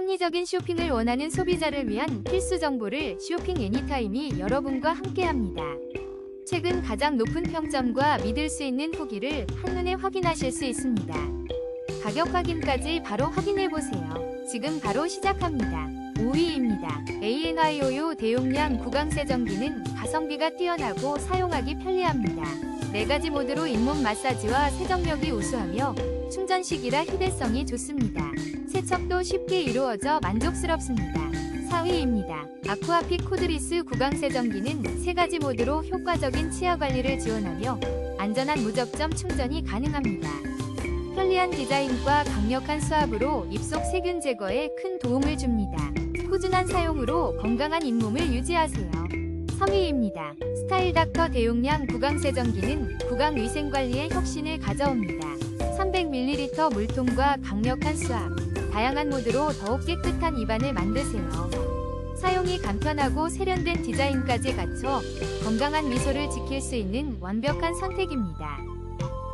합리적인 쇼핑을 원하는 소비자를 위한 필수 정보를 쇼핑 애니타임이 여러분과 함께합니다. 최근 가장 높은 평점과 믿을 수 있는 후기를 한눈에 확인하실 수 있습니다. 가격 확인까지 바로 확인해 보세요. 지금 바로 시작합니다. 5위입니다. ANIOU 대용량 구강 세정기는 가성비가 뛰어나고 사용하기 편리합니다. 네 가지 모드로 잇몸 마사지와 세정력이 우수하며 충전 시기라 휴대성이 좋습니다. 세척도 쉽게 이루어져 만족스럽습니다. 4위입니다. 아쿠아픽 코드리스 구강 세정기는 세 가지 모드로 효과적인 치아 관리를 지원하며 안전한 무접점 충전이 가능합니다. 편리한 디자인과 강력한 수압으로 입속 세균 제거에 큰 도움을 줍니다. 꾸준한 사용으로 건강한 잇몸을 유지하세요. 3위입니다. 스타일 닥터 대용량 구강 세정기는 구강 위생 관리에 혁신을 가져옵니다. 300ml 물통과 강력한 수압, 다양한 모드로 더욱 깨끗한 입안을 만드세요. 사용이 간편하고 세련된 디자인까지 갖춰 건강한 미소를 지킬 수 있는 완벽한 선택입니다.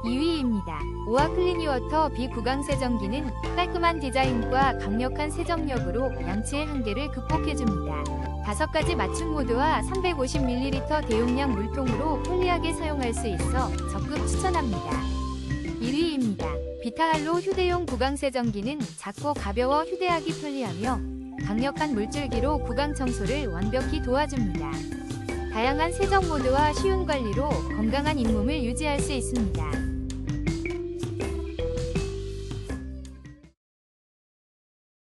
2위입니다. 오아 클리니워터 비구강 세정기는 깔끔한 디자인과 강력한 세정력으로 양치의 한계를 극복해줍니다. 다섯 가지 맞춤 모드와 350ml 대용량 물통으로 편리하게 사용할 수 있어 적극 추천합니다. 1위입니다. 비타할로 휴대용 구강 세정기는 작고 가벼워 휴대하기 편리하며 강력한 물줄기로 구강 청소를 완벽히 도와줍니다. 다양한 세정 모드와 쉬운 관리로 건강한 잇몸을 유지할 수 있습니다.